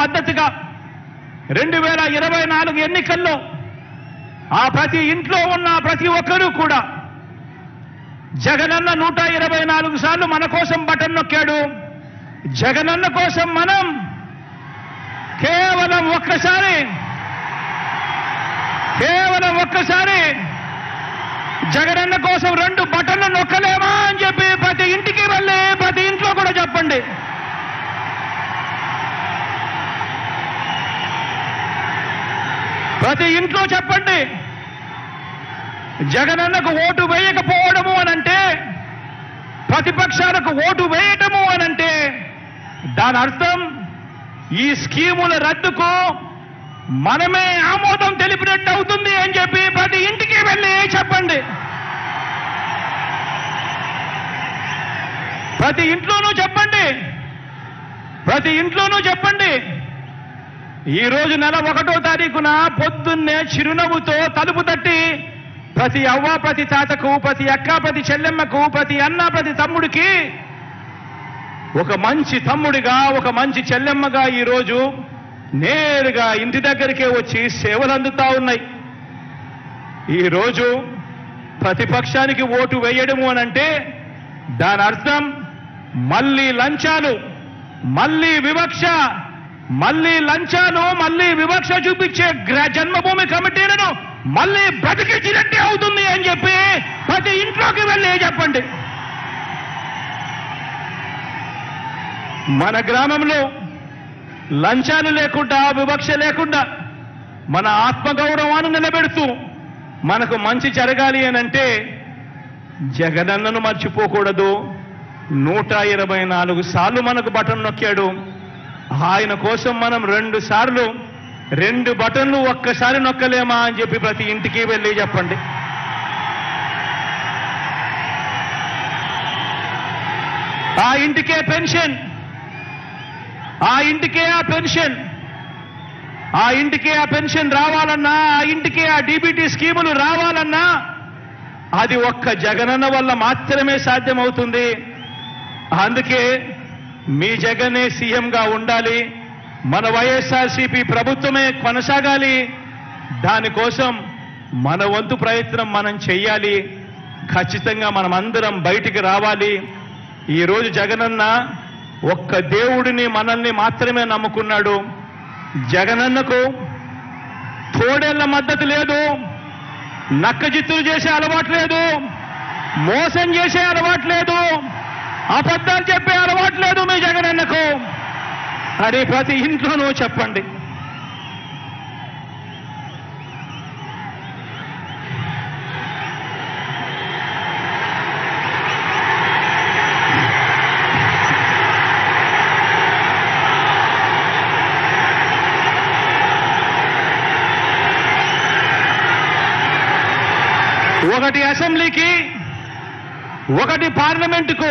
మద్దతుగా రెండు వేల ఇరవై నాలుగు ఎన్నికల్లో ఆ ప్రతి ఇంట్లో ఉన్న ప్రతి ఒక్కరూ కూడా జగనన్న నూట ఇరవై నాలుగు సార్లు మన కోసం బటన్ నొక్కాడు. జగనన్న కోసం మనం కేవలం ఒక్కసారి కేవలం ఒక్కసారి జగనన్న కోసం రెండు బటన్లు నొక్కలేమా అని చెప్పి ప్రతి ఇంటికి వెళ్ళి ప్రతి ఇంట్లో కూడా చెప్పండి. ప్రతి ఇంట్లో చెప్పండి. జగనన్నకు ఓటు వేయకపోవడము అనంటే ప్రతిపక్షాలకు ఓటు వేయటము అనంటే దాని అర్థం ఈ స్కీముల రద్దుకు మనమే ఆమోదం తెలిపినట్టు అవుతుంది అని చెప్పి ప్రతి ఇంటికి వెళ్ళి చెప్పండి. ప్రతి ఇంట్లోనూ చెప్పండి. ప్రతి ఇంట్లోనూ చెప్పండి. ఈ రోజు నెల ఒకటో తారీఖున పొద్దున్నే చిరునవ్వుతో తలుపు తట్టి ప్రతి అవ్వ ప్రతి తాతకు ప్రతి అక్క ప్రతి చెల్లెమ్మకు ప్రతి అన్న ప్రతి తమ్ముడికి ఒక మంచి తమ్ముడిగా ఒక మంచి చెల్లెమ్మగా ఈ రోజు నేరుగా ఇంటి దగ్గరికే వచ్చి సేవలు అందుతా ఉన్నాయి. ఈ రోజు ప్రతిపక్షానికి ఓటు వేయడము అనంటే దాని అర్థం మళ్ళీ లంచాలు మళ్ళీ వివక్ష. మళ్ళీ లంచాను మళ్ళీ వివక్ష చూపించే గ్ర- జన్మభూమి కమిటీలను మళ్ళీ బ్రతికించినట్టే అవుతుంది అని చెప్పి ప్రతి ఇంట్లోకి వెళ్ళి చెప్పండి. మన గ్రామంలో లంచాలు లేకుండా వివక్ష లేకుండా మన ఆత్మగౌరవాన్ని నిలబెడుతూ మనకు మంచి జరగాలి అని అంటే జగనన్నను మర్చిపోకూడదు. నూట ఇరవై నాలుగు సార్లు మనకు బటన్ నొక్కాడు. ఆయన కోసం మనం రెండు సార్లు రెండు బటన్లు ఒక్కసారి నొక్కలేమా అని చెప్పి ప్రతి ఇంటికి వెళ్ళి చెప్పండి. ఆ ఇంటికే పెన్షన్. ఆ ఇంటికే ఆ పెన్షన్. ఆ ఇంటికే ఆ పెన్షన్ రావాలన్నా ఆ ఇంటికే ఆ డీబీటీ స్కీములు రావాలన్నా అది ఒక్క జగనన్న వల్ల మాత్రమే సాధ్యమవుతుంది. అందుకే మీ జగనే సీఎంగా ఉండాలి. మన వైఎస్ఆర్సీపీ ప్రభుత్వమే కొనసాగాలి. దానికోసం మన వంతు ప్రయత్నం మనం చెయ్యాలి. ఖచ్చితంగా మనం అందరం బయటికి రావాలి. ఈరోజు జగనన్న ఒక్క దేవుడిని మనల్ని మాత్రమే నమ్ముకున్నాడు. జగనన్నకు తోడేళ్ళ మద్దతు లేదు. నక్కజిత్తులు చేసే అలవాటు లేదు. మోసం చేసే అలవాటు లేదు. అబద్ధాలు చెప్పే అలవాటు లేదు మీ జగనన్నకు అది ప్రతి ఇంట్లోనూ చెప్పండి. ఒకటి అసెంబ్లీకి ఒకటి పార్లమెంటుకు.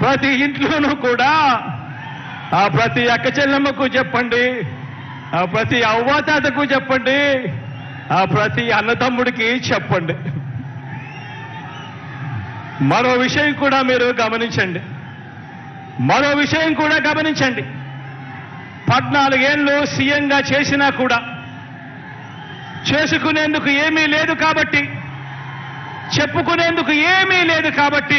ప్రతి ఇంట్లోనూ కూడా ఆ ప్రతి అక్క చెల్లెమ్మకు చెప్పండి ఆ ప్రతి అవ్వాతాతకు చెప్పండి ఆ ప్రతి అన్నతమ్ముడికి చెప్పండి. మరో విషయం కూడా మీరు గమనించండి. మరో విషయం కూడా గమనించండి. పద్నాలుగేళ్ళు సీఎంగా చేసినా కూడా చేసుకునేందుకు ఏమీ లేదు కాబట్టి చెప్పుకునేందుకు ఏమీ లేదు కాబట్టి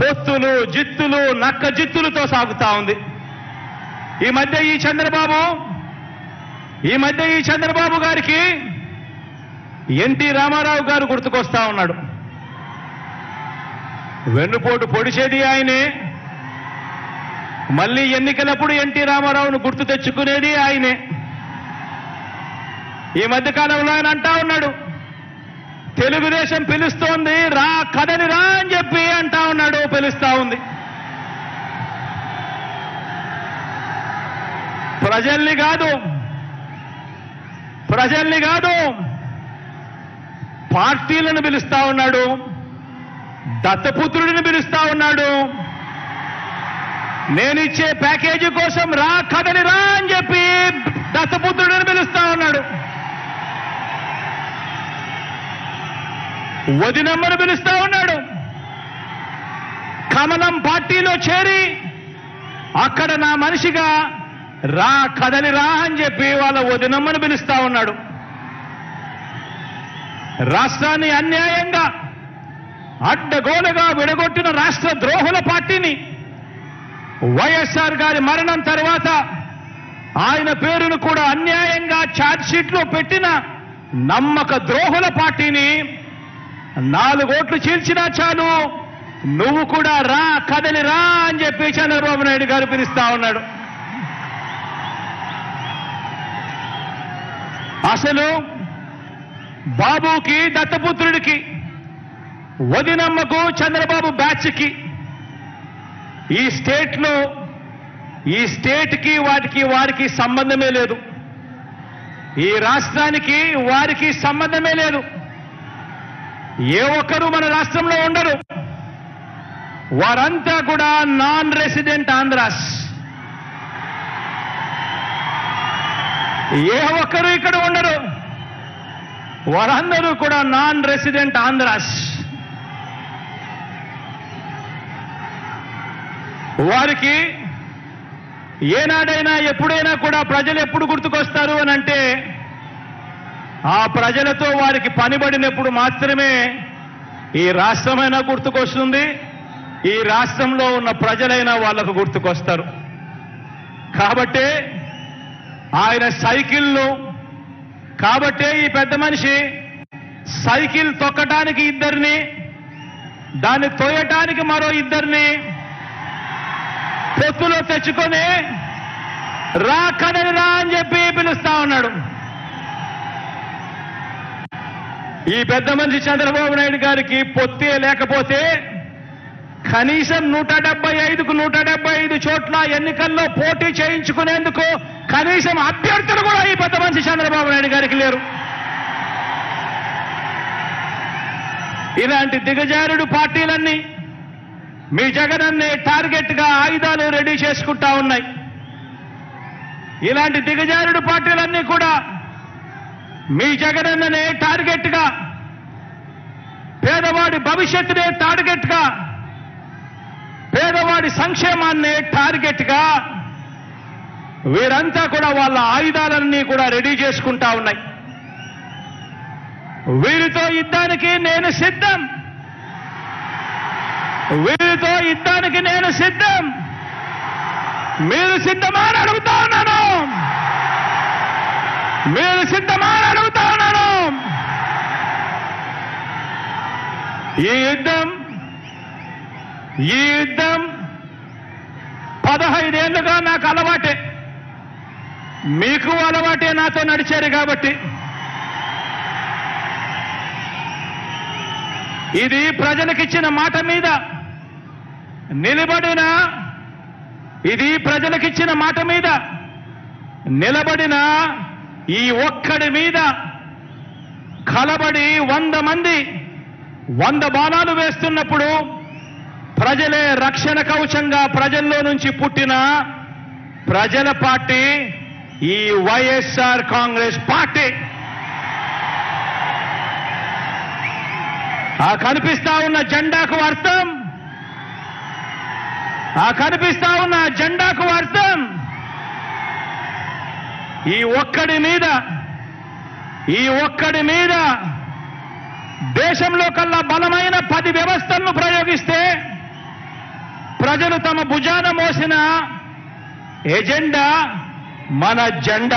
పొత్తులు జిత్తులు నక్క జిత్తులతో సాగుతా ఉంది. ఈ మధ్య ఈ చంద్రబాబు ఈ మధ్య ఈ చంద్రబాబు గారికి ఎన్టీ రామారావు గారు గుర్తుకొస్తా ఉన్నాడు. వెన్నుపోటు పొడిచేది ఆయనే. మళ్ళీ ఎన్నికలప్పుడు ఎన్టీ రామారావును గుర్తు తెచ్చుకునేది ఆయనే. ఈ మధ్యకాలంలో ఆయన అంటా ఉన్నాడు తెలుగుదేశం పిలుస్తోంది రా కదని రా అని చెప్పి అంటా ఉన్నాడు పిలుస్తా ఉంది. ప్రజల్ని కాదు ప్రజల్ని కాదు పార్టీలను పిలుస్తా ఉన్నాడు దత్తపుత్రుడిని పిలుస్తా ఉన్నాడు. నేనిచ్చే ప్యాకేజీ కోసం రా కదని రా అని చెప్పి దత్తపుత్రుడిని పిలుస్తా ఉన్నాడు. వదినమ్మను పిలుస్తా ఉన్నాడు. కమలం పార్టీలో చేరి అక్కడ నా మనిషిగా రా కదలి రా అని చెప్పి వాళ్ళ వదినమ్మను పిలుస్తా ఉన్నాడు. రాష్ట్రాన్ని అన్యాయంగా అడ్డగోలుగా విడగొట్టిన రాష్ట్ర ద్రోహుల పార్టీని వైఎస్ఆర్ గారి మరణం తర్వాత ఆయన పేరును కూడా అన్యాయంగా ఛార్జ్ షీట్లో పెట్టిన నమ్మక ద్రోహుల పార్టీని నాలుగోట్లు చీల్చినా చాలు. నువ్వు కూడా రా కదలి రా అని చెప్పి చంద్రబాబు నాయుడు గారు పిలుస్తా ఉన్నాడు. అసలు బాబుకి దత్తపుత్రుడికి వదినమ్మకు చంద్రబాబు బ్యాచ్కి ఈ స్టేట్లో ఈ స్టేట్కి వాటికి వారికి సంబంధమే లేదు. ఈ రాష్ట్రానికి వారికి సంబంధమే లేదు. ఏ ఒక్కరు మన రాష్ట్రంలో ఉండరు. వారంతా కూడా నాన్ రెసిడెంట్ ఆంధ్రాస్. ఏ ఒక్కరు ఇక్కడ ఉండరు. వారందరూ కూడా నాన్ రెసిడెంట్ ఆంధ్రాస్. వారికి ఏనాడైనా ఎప్పుడైనా కూడా ప్రజలు ఎప్పుడు గుర్తుకొస్తారు అని అంటే ఆ ప్రజలతో వారికి పనిబడినప్పుడు మాత్రమే ఈ రాష్ట్రమైనా గుర్తుకొస్తుంది. ఈ రాష్ట్రంలో ఉన్న ప్రజలైనా వాళ్ళకు గుర్తుకొస్తారు. కాబట్టి ఆయన సైకిళ్ళు కాబట్టే ఈ పెద్ద మనిషి సైకిల్ తొక్కటానికి ఇద్దరిని దాన్ని తోయటానికి మరో ఇద్దరిని పొత్తులో తెచ్చుకొని రా రా అని చెప్పి పిలుస్తా ఉన్నాడు. ఈ పెద్ద మనిషి చంద్రబాబు నాయుడు గారికి పొత్తే లేకపోతే కనీసం నూట డెబ్బై ఐదుకు నూట డెబ్బై ఐదు చోట్ల ఎన్నికల్లో పోటీ చేయించుకునేందుకు కనీసం అభ్యర్థులు కూడా ఈ పెద్ద మనిషి చంద్రబాబు నాయుడు గారికి లేరు. ఇలాంటి దిగజారుడు పార్టీలన్నీ మీ జగనన్నే టార్గెట్గా ఆయుధాలు రెడీ చేసుకుంటా ఉన్నాయి. ఇలాంటి దిగజారుడు పార్టీలన్నీ కూడా మీ జగనన్ననే టార్గెట్గా పేదవాడి భవిష్యత్తునే టార్గెట్గా పేదవాడి సంక్షేమాన్నే టార్గెట్గా వీరంతా కూడా వాళ్ళ ఆయుధాలన్నీ కూడా రెడీ చేసుకుంటా ఉన్నాయి. వీరితో యుద్ధానికి నేను సిద్ధం. వీరితో యుద్ధానికి నేను సిద్ధం. మీరు సిద్ధమా అని అడుగుతా ఉన్నాను. మీరు సిద్ధం అని అడుగుతా ఉన్నాను ఈ యుద్ధం ఈ యుద్ధం పదహైదేళ్ళుగా నాకు అలవాటే. మీకు అలవాటే నాతో నడిచారు కాబట్టి. ఇది ప్రజలకిచ్చిన మాట మీద నిలబడిన ఇది ప్రజలకిచ్చిన మాట మీద నిలబడిన ఈ ఒక్కడి మీద కలబడి వంద మంది వంద బాణాలు వేస్తున్నప్పుడు ప్రజలే రక్షణ కవచంగా ప్రజల్లో నుంచి పుట్టిన ప్రజల పార్టీ ఈ వైఎస్ఆర్ కాంగ్రెస్ పార్టీ. ఆ కనిపిస్తా ఉన్న జెండాకు అర్థం. ఆ కనిపిస్తా ఉన్న జెండాకు అర్థం. ఈ ఒక్కడి మీద ఈ ఒక్కడి మీద దేశంలో కల్లా బలమైన పది వ్యవస్థలను ప్రయోగిస్తే ప్రజలు తమ భుజాన మోసిన ఎజెండా మన జెండా.